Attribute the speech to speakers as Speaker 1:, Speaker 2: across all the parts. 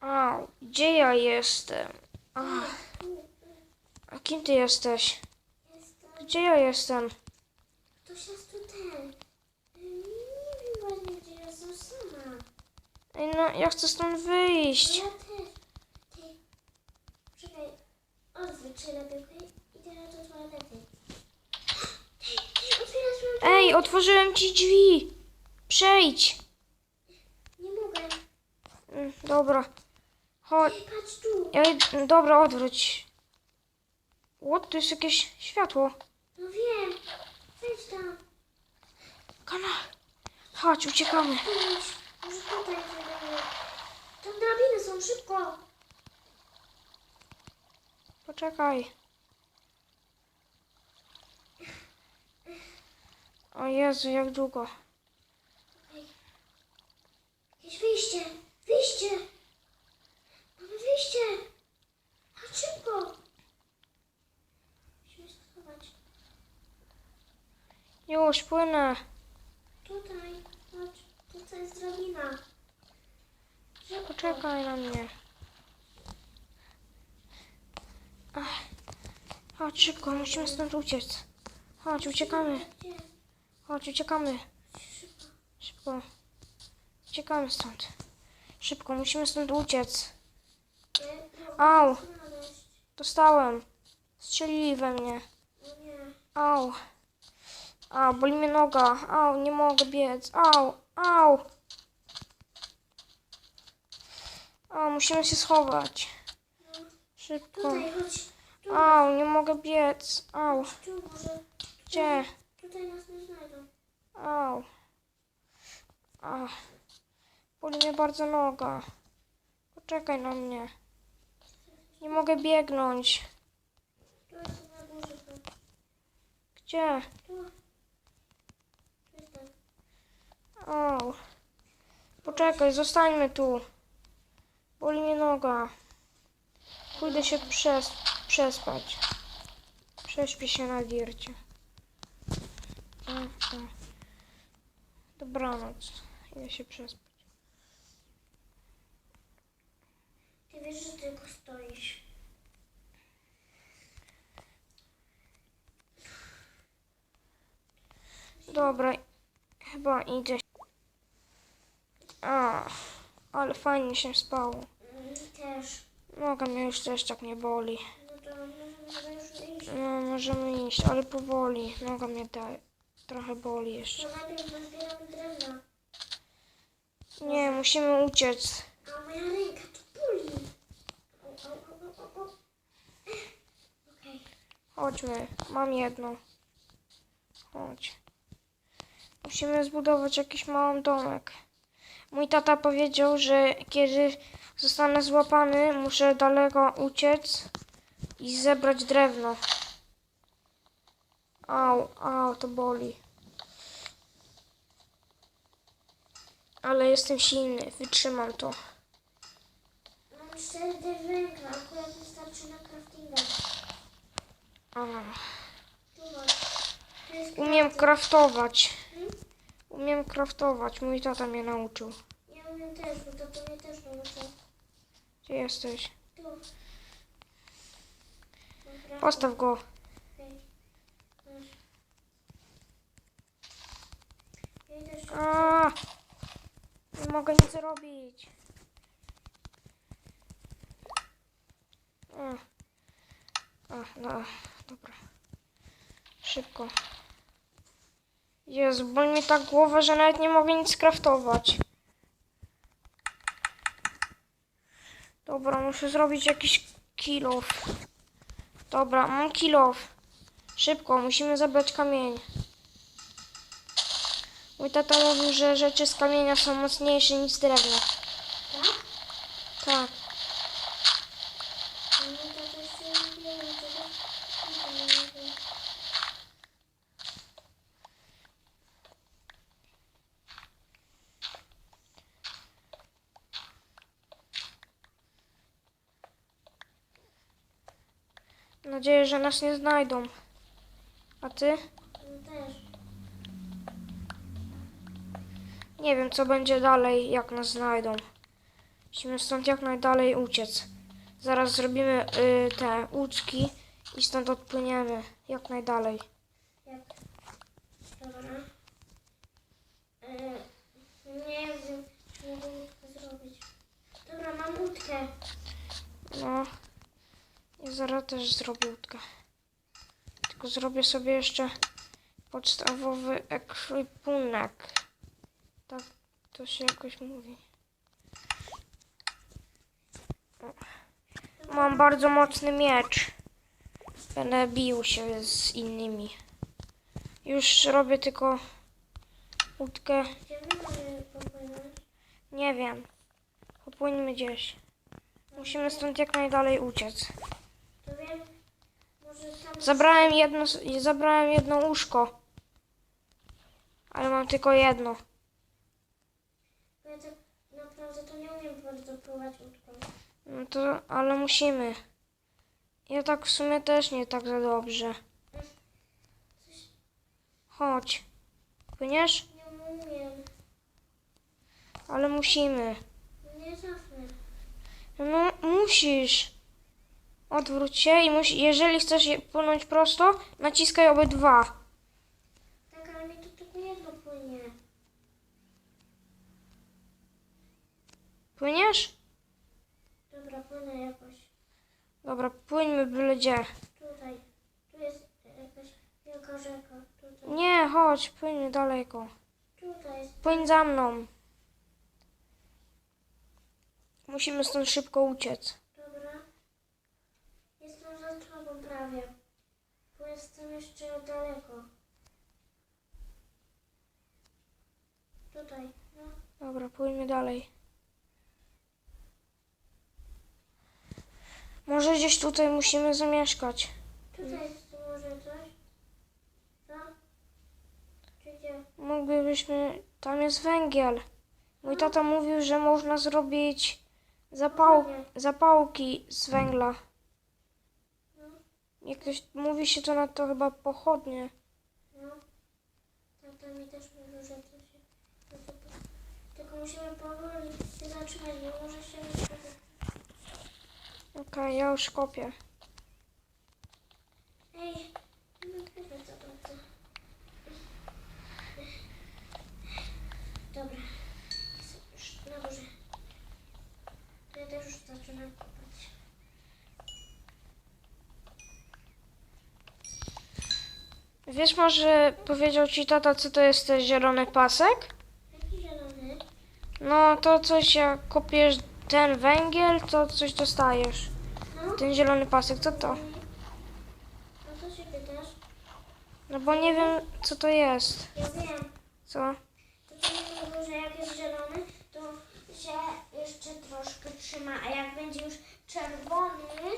Speaker 1: A, gdzie ja jestem? A, a kim ty jesteś? Gdzie ja jestem?
Speaker 2: Ktoś nas tu ten. Nie wiem właśnie, gdzie ja jestem sama.
Speaker 1: Ej, no, ja chcę stąd wyjść.
Speaker 2: Ja też. Ty. Czekaj. Odwróć się lepiej, okej? I teraz do toalety. Ty, ty, otwierasz mi
Speaker 1: Ej, otworzyłem ci drzwi. Przejdź.
Speaker 2: Nie mogę.
Speaker 1: Mm, Dobra. Chodź.
Speaker 2: Ej, tu.
Speaker 1: Dobra, odwróć. What? To jest jakieś światło.
Speaker 2: No wiem. Wejdź tam.
Speaker 1: Kana. Chodź, uciekamy.
Speaker 2: Może tutaj zrobimy. Tam drabiny są, szybko.
Speaker 1: Poczekaj. O Jezu, jak długo.
Speaker 2: Ej. Jakieś wyjście. Wyjście. Mamy wyjście. Chodź szybko. Musimy się schować.
Speaker 1: Już, płynę.
Speaker 2: Tutaj. Chodź. Tutaj jest drabina. Szybko.
Speaker 1: Poczekaj na mnie. Ach. Chodź szybko, musimy stąd uciec. Chodź, uciekamy. Chodź, uciekamy.
Speaker 2: Szybko.
Speaker 1: Uciekamy stąd. Szybko, musimy stąd uciec.
Speaker 2: No,
Speaker 1: Au. Dostałem. Strzelili we mnie.
Speaker 2: No.
Speaker 1: Au. Au, boli mnie noga. Au, nie mogę biec. Au, au. Au, musimy się schować. Szybko. Au, nie mogę biec. Au, gdzie?
Speaker 2: Tutaj nas nie znajdą.
Speaker 1: Au. Ach. Boli mnie bardzo noga. Poczekaj na mnie. Nie mogę biegnąć. Gdzie?
Speaker 2: Tu. Tu jest ten.
Speaker 1: Au. Poczekaj, zostańmy tu. Boli mnie noga. Pójdę się przes przespać. Prześpię się na dircie. Dobranoc. Idę się przespać.
Speaker 2: Ty wiesz, że tylko stoisz.
Speaker 1: Dobra, chyba idę. A, ale fajnie się spało.
Speaker 2: Też.
Speaker 1: Noga mnie już też tak nie boli.
Speaker 2: No to możemy już iść.
Speaker 1: No, możemy iść, ale powoli. Noga mnie da, trochę boli jeszcze.
Speaker 2: To najpierw nazbieramy drewna.
Speaker 1: Nie, musimy uciec.
Speaker 2: A moja ręka to boli. O, o, o, o, o. Okej.
Speaker 1: Chodźmy, mam jedno. Chodź. Musimy zbudować jakiś mały domek. Mój tata powiedział, że kiedy zostanę złapany, muszę daleko uciec i zebrać drewno. Au, au, to boli. Ale jestem silny, wytrzymam to.
Speaker 2: Mam cztery węgla, akurat wystarczy na craftinga.
Speaker 1: Ach.
Speaker 2: Tu masz. Jest
Speaker 1: Umiem kraftować. Umiem kraftować, mój tata mnie nauczył.
Speaker 2: Ja umiem też, bo to, to mnie też nauczył.
Speaker 1: Gdzie jesteś?
Speaker 2: Tu. Dobra.
Speaker 1: Postaw go. A, nie mogę nic zrobić. A, a, no, dobra. Szybko. Jezu, boli mi tak głowa, że nawet nie mogę nic skraftować. Dobra, muszę zrobić jakiś kilof. Dobra, mam kilof. Szybko, musimy zabrać kamień. Mój tata mówił, że rzeczy z kamienia są mocniejsze niż z drewna.
Speaker 2: Tak?
Speaker 1: Tak.
Speaker 2: No to jeszcze nie wiem, tego. Nie wiem.
Speaker 1: Mam nadzieję, że nas nie znajdą. A ty?
Speaker 2: Też.
Speaker 1: Nie wiem, co będzie dalej, jak nas znajdą. Musimy stąd jak najdalej uciec. Zaraz zrobimy y, te łódki i stąd odpłyniemy jak najdalej.
Speaker 2: Jak? Dobra. Nie wiem, łódkę zrobić. Dobra, mam łódkę.
Speaker 1: No. I zaraz też zrobię łódkę. Tylko zrobię sobie jeszcze podstawowy ekwipunek. Tak to się jakoś mówi. Mam bardzo mocny miecz. Będę bił się z innymi. Już robię tylko łódkę. Nie wiem. Popłyńmy gdzieś. Musimy stąd jak najdalej uciec.
Speaker 2: To wiem, może tam...
Speaker 1: Zabrałem jedno, zabrałem jedno łóżko. Ale mam tylko jedno.
Speaker 2: Ja tak naprawdę to nie umiem bardzo pływać łódką.
Speaker 1: No to, ale musimy. Ja tak w sumie też nie tak za dobrze. Chodź. Płyniesz?
Speaker 2: Nie umiem.
Speaker 1: Ale musimy.
Speaker 2: Nie zacznę.
Speaker 1: No musisz. Odwróć się i musi, jeżeli chcesz je- płynąć prosto, naciskaj obydwa.
Speaker 2: Tak, ale mi to tylko jedno płynie.
Speaker 1: Płyniesz?
Speaker 2: Dobra, płynę jakoś.
Speaker 1: Dobra, płyńmy byle gdzie.
Speaker 2: Tutaj. Tu jest jakaś wielka rzeka. Tutaj.
Speaker 1: Nie, chodź, płyńmy daleko.
Speaker 2: Tutaj jest.
Speaker 1: Płyń za mną. Musimy stąd szybko uciec.
Speaker 2: Dobra. Jestem za tobą prawie. Bo jestem jeszcze daleko. Tutaj. No.
Speaker 1: Dalej. Może gdzieś tutaj musimy zamieszkać.
Speaker 2: Tutaj jest może coś. Czy gdzie?
Speaker 1: Moglibyśmy. Tam jest węgiel. Mój tata mówił, że można zrobić zapał, zapałki z węgla.
Speaker 2: No.
Speaker 1: Jakoś mówi się to na to chyba pochodnie.
Speaker 2: No. Tata mi też mówił, że to się... że to- Tylko musimy powoli się zatrzymać, bo może się...
Speaker 1: Okej, ja już kopię.
Speaker 2: Ej, no chyba to co? Dobra. Jestem już na górze. Ja też już zaczynam kopać.
Speaker 1: Wiesz może, powiedział ci tata, co to jest ten zielony pasek? No to coś jak kopiesz ten węgiel, to coś dostajesz.
Speaker 2: No.
Speaker 1: Ten zielony pasek, co to?
Speaker 2: A co się pytasz?
Speaker 1: No bo nie wiem, co to jest.
Speaker 2: Ja wiem.
Speaker 1: Co?
Speaker 2: To co mi mówił, że jak jest zielony, to się jeszcze troszkę trzyma, a jak będzie już czerwony,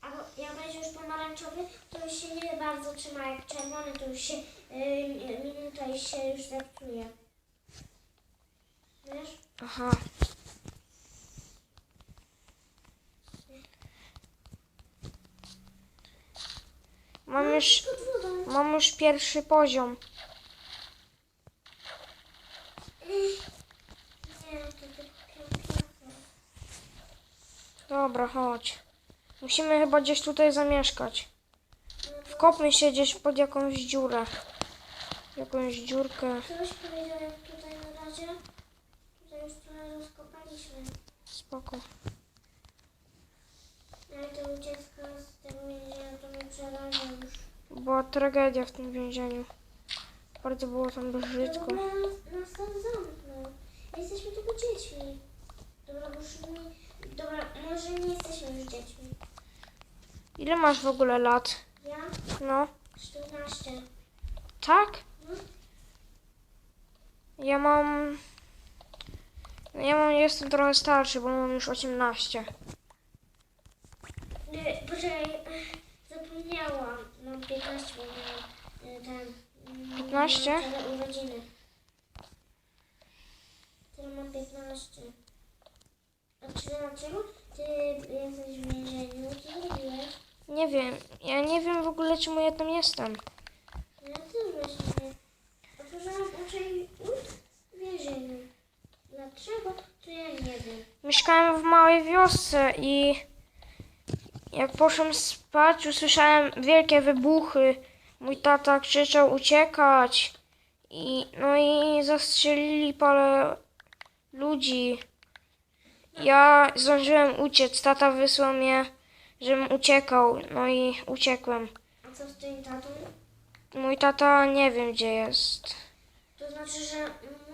Speaker 2: albo jak będzie już pomarańczowy, to już się nie bardzo trzyma. Jak czerwony, to już się yy, minuta i się już zepsuje. Wiesz?
Speaker 1: Aha. Mam już,
Speaker 2: Pod wodą.
Speaker 1: mam już pierwszy poziom. Dobra, chodź. Musimy chyba gdzieś tutaj zamieszkać. Wkopmy się gdzieś pod jakąś dziurę. Jakąś dziurkę.
Speaker 2: Ktoś powiedział, jak tutaj na razie. Tutaj już trochę rozkopaliśmy.
Speaker 1: Spoko.
Speaker 2: Ale to ucieczka z tego więzienia to mnie przeraża już.
Speaker 1: Była tragedia w tym więzieniu. Bardzo było tam brzydko.
Speaker 2: Dobra, nas tam zamknął. Jesteśmy tylko dziećmi. Dobra, musimy... Dobra, może nie jesteśmy już dziećmi.
Speaker 1: Ile masz w ogóle lat?
Speaker 2: Ja?
Speaker 1: No.
Speaker 2: 14.
Speaker 1: Tak?
Speaker 2: No.
Speaker 1: Ja mam... Ja mam, jestem trochę starszy, bo mam już 18.
Speaker 2: Nie, poczekaj, zapomniałam. Mam 15, bo miałam ten... mm,
Speaker 1: 15?
Speaker 2: miałam całe urodziny. Teraz mam 15. A czy dlaczego ty jesteś w więzieniu? Co zrobiłeś?
Speaker 1: Nie wiem. Ja nie wiem w ogóle, czemu ja tam jestem.
Speaker 2: No Ja też właśnie. Otworzyłam oczy i ups, w więzieniu. Dlaczego? To ja nie wiem.
Speaker 1: Mieszkałem w małej wiosce i jak poszłem spać, usłyszałem wielkie wybuchy. Mój tata krzyczał uciekać i no i zastrzelili parę ludzi. Ja zdążyłem uciec. Tata wysłał mnie, żebym uciekał. No i uciekłem.
Speaker 2: A co z tym tatą?
Speaker 1: Mój tata nie wiem gdzie jest.
Speaker 2: To znaczy, że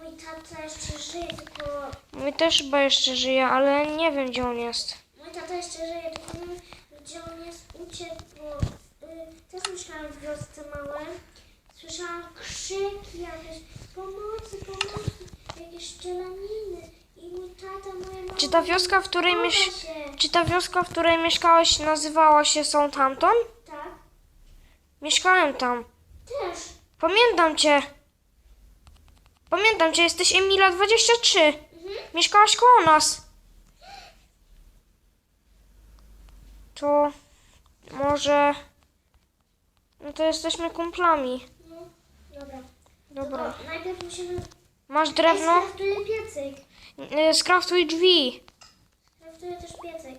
Speaker 2: mój tata jeszcze żyje, tylko...
Speaker 1: Mój też chyba jeszcze żyje, ale nie wiem gdzie on jest.
Speaker 2: Mój tata jeszcze żyje, tylko nie wiem, gdzie on jest uciekł, bo y, też mieszkałam w wiosce małej. Słyszałam krzyki jakieś, pomocy, pomocy, jakieś strzelaniny. I mój tata, moja mama...
Speaker 1: Czy ta wioska, w której
Speaker 2: chowa
Speaker 1: miesz...
Speaker 2: się.
Speaker 1: Czy ta wioska, w której mieszkałeś, nazywała się Southampton?
Speaker 2: Tak,
Speaker 1: Mieszkałem tam.
Speaker 2: też.
Speaker 1: Pamiętam cię. Pamiętam cię, jesteś Emila 23.
Speaker 2: Mhm.
Speaker 1: Mieszkałaś koło nas. To może... No to jesteśmy kumplami.
Speaker 2: No, dobra.
Speaker 1: Dobra.
Speaker 2: To najpierw musimy...
Speaker 1: Masz drewno?
Speaker 2: Skraftuję piecyk.
Speaker 1: Y, Skraftuj drzwi.
Speaker 2: Skraftuję też piecyk.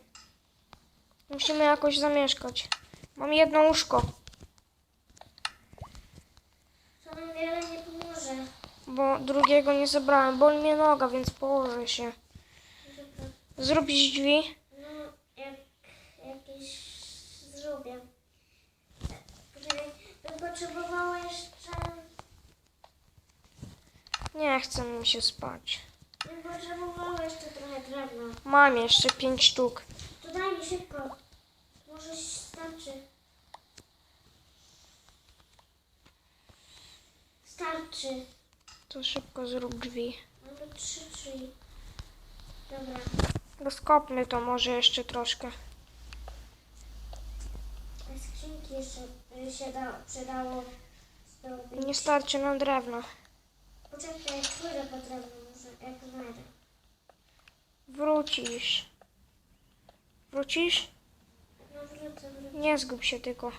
Speaker 1: Musimy jakoś zamieszkać. Mam jedno łóżko,
Speaker 2: To nam wiele nie.
Speaker 1: Bo drugiego nie zebrałem. Boli mnie noga, więc położę się. Zrobić drzwi.
Speaker 2: No, jak jakieś zrobię. Poczekaj, bym potrzebowała jeszcze...
Speaker 1: Nie chce mi się spać.
Speaker 2: Bym potrzebowała jeszcze trochę drewna.
Speaker 1: Mam jeszcze pięć sztuk.
Speaker 2: To daj mi szybko. Może starczy. Starczy.
Speaker 1: To szybko zrób drzwi.
Speaker 2: Mamy trzy drzwi. Dobra.
Speaker 1: Rozkopmy to może jeszcze troszkę.
Speaker 2: A skrzynki jeszcze y, się da, przydało zdobyć.
Speaker 1: Nie starczy nam drewna.
Speaker 2: Poczekaj, pójdę po drewno może, jak znajdę.
Speaker 1: Wrócisz. Wrócisz?
Speaker 2: No wrócę, wrócę.
Speaker 1: Nie zgub się tylko.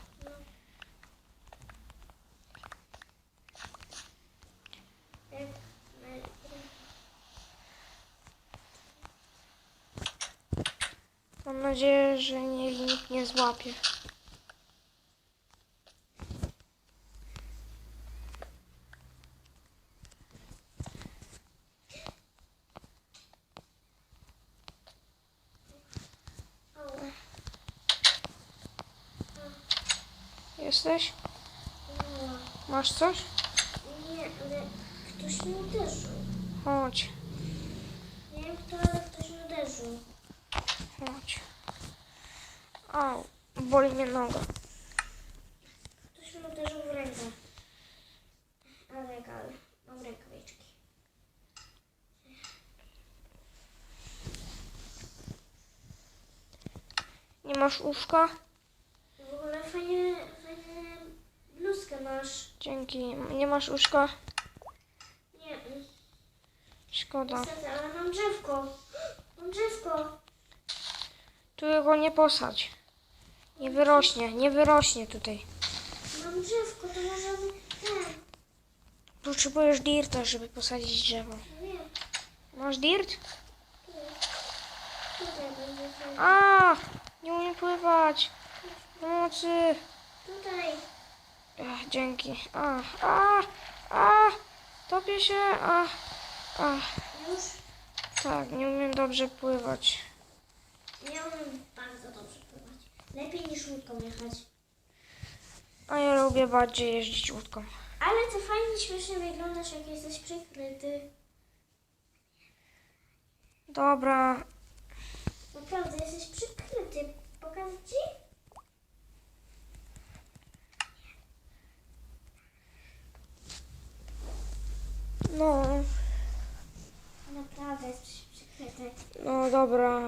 Speaker 2: Jak znajdę.
Speaker 1: Mam nadzieję, że nie, nikt nie złapie. Jesteś? Masz coś?
Speaker 2: Nie, ale ktoś mnie uderzył.
Speaker 1: Chodź,
Speaker 2: Nie wiem kto, ale ktoś mnie uderzył.
Speaker 1: Chodź. Au, boli mnie noga.
Speaker 2: Ktoś mnie uderzył w rękę. Ale egal, mam rękawiczki.
Speaker 1: Nie masz łóżka?
Speaker 2: W ogóle fajnie, fajnie bluzkę masz.
Speaker 1: Dzięki. Nie masz łóżka?
Speaker 2: Nie,
Speaker 1: Szkoda.
Speaker 2: niestety, ale mam drzewko. Mam drzewko.
Speaker 1: Tu go nie posadź. Nie wyrośnie, nie wyrośnie tutaj.
Speaker 2: Mam drzewko, to możemy.
Speaker 1: Potrzebujesz dirta, żeby posadzić drzewo. Masz dirt? A, nie umiem pływać. Pomocy.
Speaker 2: Tutaj.
Speaker 1: Ech, dzięki. A, a, a, topię się. A, a,
Speaker 2: Już.
Speaker 1: tak, nie umiem dobrze pływać.
Speaker 2: Ja umiem bardzo dobrze pływać. Lepiej niż łódką jechać.
Speaker 1: A ja lubię bardziej jeździć łódką.
Speaker 2: Ale ty fajnie, śmiesznie wyglądasz, jak jesteś przykryty.
Speaker 1: Dobra,
Speaker 2: Naprawdę, jesteś przykryty. Pokażę ci?
Speaker 1: no,
Speaker 2: Naprawdę jesteś przykryty.
Speaker 1: no dobra.